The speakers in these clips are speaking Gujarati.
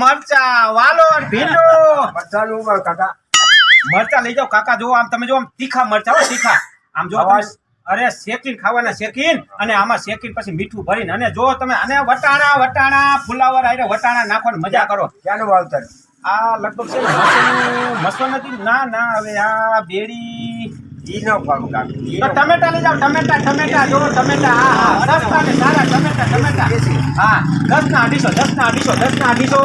મરચા વાલો ને ભીંડો. મરચા પણ કાકા. મરચા લઈ જાઓ. કાકા જો આમ તમે જો આમ તીખા મરચા હો તીખા. આમ જો અરે શેકીન ખાવાના શેકીન અને આમાં શેકીન પછી મીઠું ભરીને. અને જો તમે અને વટાણા વટાણા ફુલાવર આરે વટાણા નાખવાની મજા કરો. ક્યાંનું વાવતર? આ લગભગ છે ને મસવાનું નથી ના ના હવે આ બેડી. ઈ નો કાકા. નો ટમેટા લઈ જાઓ ટમેટા ટમેટા જો ટમેટા. હા હા સસ્તા ને સારા ટમેટા. હા દસ ના અઢીસો દસ ના અઢીસો દસ ના અઢીસો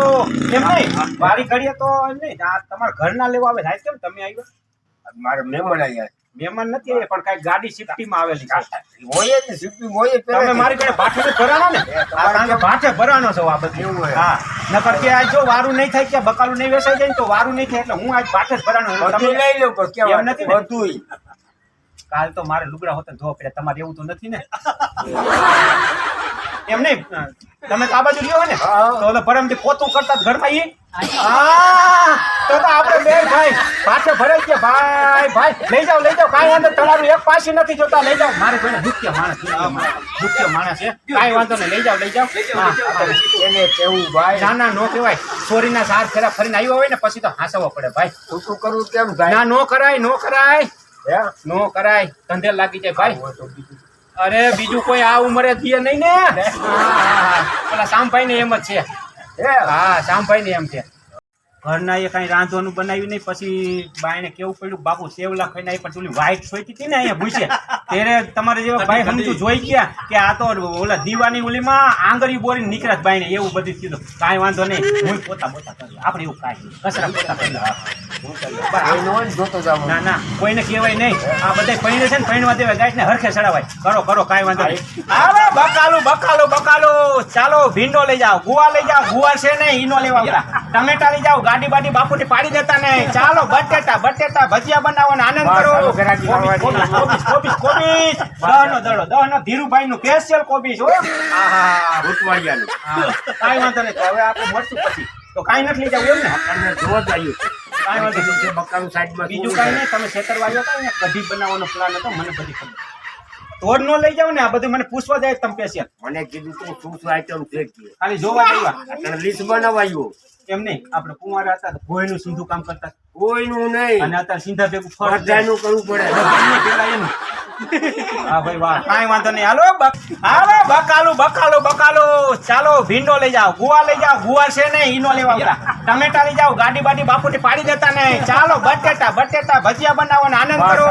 એમ નહીં વારી ઘડીએ તો એમ નહીં આ તમારા ઘરના લેવા આવે થાય કેમ તમે આવ્યા? મારે મહેમાન આવ્યા. મહેમાન નથી આવ્યા પણ કઈ ગાડી શિફ્ટીમાં આવેલી છે. હોય જ હોય તમે મારી ઘરે ભાઠે તો ને? કારણ કે ભાઠે ભરાનો છો આ બધું. એવું હોય. હા. નકર કે આજ જો વારું નહીં થાય કે બકાલું નહીં વેસાઈ જાય તો વારું નહીં થાય એટલે હું આજ ભાઠે જ ભરાનો છું. બધું તમે લઈ લઉં પણ કેમ નથી ને? કાલ તો મારે લુગડા હોતા ધોવા પડ્યા તમારે એવું તો નથી ને? એમ નહીં? તમે આ બાજુ રહ્યો ને? તો ઓલો પરમથી પોતું કરતા ઘરમાં ઈ? હા તો તો આપણે બે ભાઈ પાછે ભરાઈ ગયા ભાઈ ભાઈ લઈ જાઓ લઈ જાઓ. કાંઈ વાંધો તમારું એક પાછી નથી જોતા. લઈ જાઓ. મારે કોઈને દુખ્ય માણસ છે. કાંઈ વાંધો નહીં. લઈ જાઓ લઈ જાઓ. એને કેવું ભાઈ? ના ના નો કહેવાય. ચોરીના સાર ફેરા ફરીને આવ્યો હોય ને પછી તો હાંસવો પડે ભાઈ. ખોટું કરવું કેમ ના નો કરાય નો કરાય. હે? નો કરાય. ધંધે લાગી જાય ભાઈ. અરે બીજું કોઈ આ ઉંમરે થઈએ નહીં ને. પેલા શામભાઈ ને એમ જ છે. હે? હા શામભાઈ ને એમ છે. ઘરના એ કઈ રાંધવાનું બનાવ્યું નહીં પછી બાઈને કેવું પડ્યું બાપુ સેવલા ખાઈને આવી પણ ઓલી વ્હાઈટ સોઈતી હતી ને અહીંયા ભૂસે. ત્યારે તમારે જેવા ભાઈ સમજુ જોઈ ગયા કે આ તો ઓલા દીવાની ઓલીમાં આંગળી બોરી નીકળ્યા જ બાયણે એવું બધું કીધું. કાંઈ વાંધો નહીં હું પોતા પોતા કરી આપણે એવું કાંઈ. કચરા પોતા કરી નો જ જોતો જાવ ના ના કોઈને કહેવાય નહીં. આ બધા પૈણે છે ને પૈણવા દેવાય ગાય ને હરખે ચડાવાય. કરો કરો કાંઈ વાંધો નહીં. આવે બકાલું બકાલું બકાલું. ચાલો ભીંડો લઈ જાઓ ગુવા લઈ જાઓ ગુવા છે ને ઈનો લેવા ટમેટા લઈ જાઓ ગાડી બાડી બાપુની પાડી દેતા ને ચાલો બટેટા બટેટા ભજીયા બનાવવાનો આનંદ કરો. દહનો દડો દહનો ધીરુભાઈ નું સ્પેશિયલ કોબીસ હો કાંઈ વાંધો નહીં. હવે આપણે મળશું પછી. તો કાંઈ નથી લઈ જવું એમ ને જોવા જ આવ્યું છે. કાંઈ વાંધો નહીં. બીજું છે બકાલું સાઈડમાં બીજું કાંઈ નહીં તમે ખેતરવાળીઓ હતા ને કઢી બનાવવાનો પ્લાન હતો મને બધી ખબર. તોડ નો લઈ જાવ ને આ બધું મને પૂછવા જાય તમે સ્પેશિયલ મને કીધું તું શું શું આઈટમ છે ખાલી જોવા જવા અત્યારે લિસ્ટ બનાવાયું. એમ નહીં આપણે કુંવારા હતા કોઈનું સિંધુ કામ કરતા કોઈનું નહીં. અને અત્યારે સિંધા ભેગું કરવું પડે. એનું. હા ભાઈ વાંધો નહીં. હાલો હાલો, બકાલું બકાલું બકાલું. ચાલો, ભીંડો લઈ જાઓ. ગુવા લઈ જાઓ. ગુવા છે ને, ઈનો લેવા ટમેટા લઈ જાઓ. ગાડી બાડી બાપુથી પાડી દેતા નહીં ચાલો, બટેટા બટેટા ભજીયા બનાવવાનો આનંદ કરો.